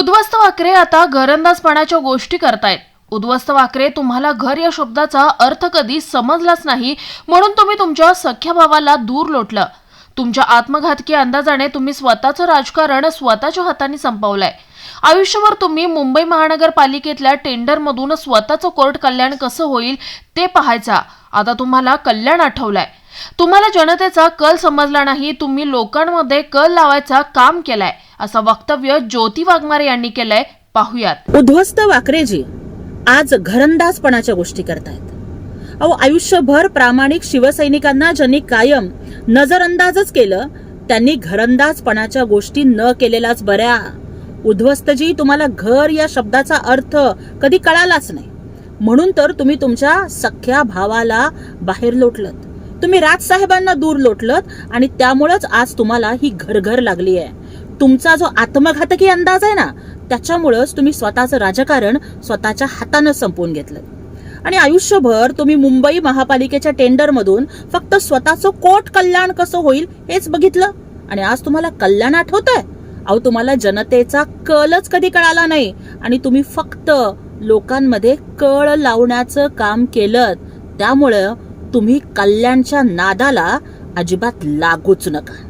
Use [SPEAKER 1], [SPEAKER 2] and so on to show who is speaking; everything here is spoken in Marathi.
[SPEAKER 1] उद्ध्वस्त वाकरे आता घरंदाजपणाच्या गोष्टी करतायत. उद्ध्वस्त वाकरे तुम्हाला घर या शब्दाचा अर्थ कधी समजलाच नाही म्हणून तुम्ही तुमच्या सख्या भावाला दूर लोटलं. तुमच्या आत्मघातकी अंदाजाने तुम्ही स्वतःचं राजकारण स्वतःच्या हाताने संपवलंय. आयुष्यभर तुम्ही मुंबई महानगरपालिकेतल्या टेंडरमधून स्वतःचं कोर्ट कल्याण कसं होईल ते पाहायचा. आता तुम्हाला कल्याण आठवलंय. तुम्हाला जनतेचा कल समजला नाही तुम्ही लोकांमध्ये कल लावायचा काम केलाय. असं वक्तव्य ज्योती वाघमारे यांनी केलंय. पाहुयात.
[SPEAKER 2] उद्ध्वस्त वाकरेजी आज घरंदाजपणाच्या गोष्टी करतायत. अहो आयुष्यभर प्रामाणिक शिवसैनिकांना ज्यांनी कायम नजरअंदाजच केलं त्यांनी घरंदाजपणाच्या गोष्टी न केलेल्याच बऱ्या. उद्ध्वस्तजी तुम्हाला घर या शब्दाचा अर्थ कधी कळालाच नाही. म्हणून तर तुम्ही तुमच्या सख्या भावाला बाहेर लोटलत. तुम्ही राजसाहेबांना दूर लोटलत आणि त्यामुळेच आज तुम्हाला ही घरघर लागली आहे तुमचा जो आत्मघातकी अंदाज आहे ना त्याच्यामुळंच तुम्ही स्वतःचं राजकारण स्वतःच्या हातानं संपवून घेतलं आणि आयुष्यभर तुम्ही मुंबई महापालिकेच्या टेंडरमधून फक्त स्वतःचं कोट कल्याण कसं होईल हेच बघितलं. आणि आज तुम्हाला कल्याण आठवत आहे अहो तुम्हाला जनतेचा कलच कधी कळाला नाही. आणि तुम्ही फक्त लोकांमध्ये कळ लावण्याचं काम केलं. त्यामुळं तुम्ही कल्याणच्या नादाला अजिबात लागूच नका.